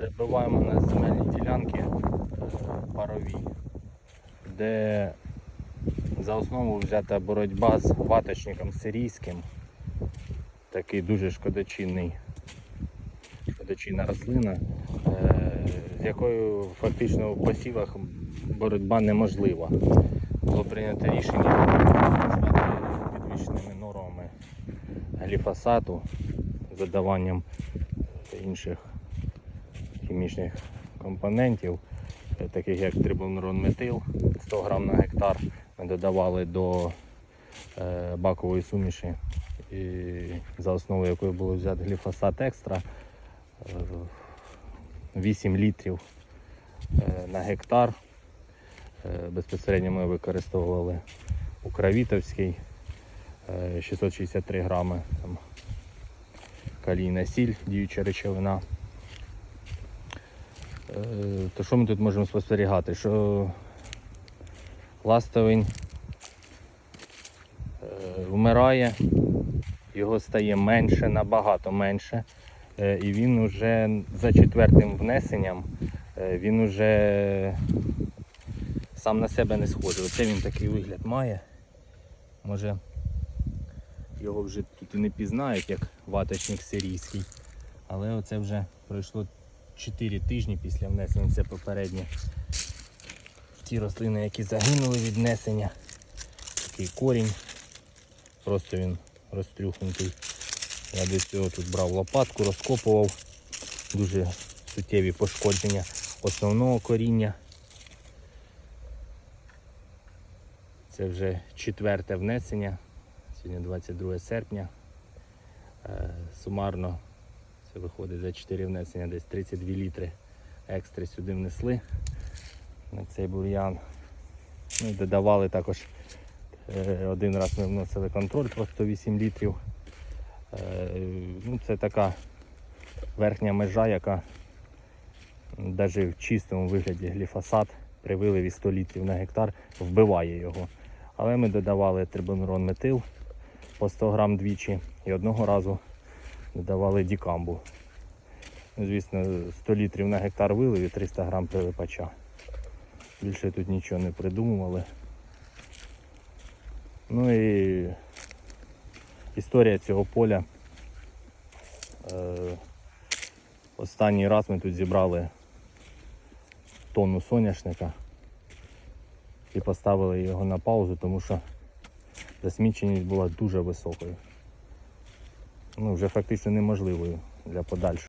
перебиваємо на земельні ділянки е, парові, де за основу взята боротьба з ваточником сирійським. Такий дуже шкодочинний, шкодочинна рослина, е, з якою фактично в посівах боротьба неможлива. Було прийнято рішення підвищеними нормами гліфосату, з додаванням інших хімічних компонентів, е, таких як трибунуронметил 100 грам на гектар. Ми додавали до е, бакової суміші, за основу якої було взято гліфосат екстра е, 8 літрів е, на гектар. Е, Безпосередньо ми використовували Укравітовський е, 663 грами. Калійна сіль, діюча речовина. Е, То що ми тут можемо спостерігати? Що ластовень е, вмирає, його стає менше, набагато менше. Е, І він уже за четвертим внесенням він уже сам на себе не схожий. Оце він такий вигляд має. Може його вже тут і не пізнають, як ваточник сирійський. Але оце вже пройшло 4 тижні після внесення. Це попереднє. Ті рослини, які загинули від внесення. Такий корінь. Просто він розтрюхнутий. Я до цього тут брав лопатку, розкопував. Дуже суттєві пошкодження основного коріння. Це вже четверте внесення. Сьогодні 22 серпня. Е, Сумарно це виходить за 4 внесення, десь 32 літри екстри сюди внесли на цей бур'ян. Ну, додавали також е, один раз ми вносили контроль, просто 8 літрів. Е, Ну, це така верхня межа, яка навіть в чистому вигляді гліфосат при виливі 100 літрів на гектар вбиває його. Але ми додавали трибунурон метил по 100 грам двічі і одного разу додавали дікамбу. Ну, Звісно, 100 літрів на гектар вилив і 300 грам прилипача. Більше тут нічого не придумували. Ну і історія цього поля. Е, останній раз ми тут зібрали тонну соняшника і поставили його на паузу, тому що засміченість була дуже високою. Ну, вже фактично неможливою для подальшого.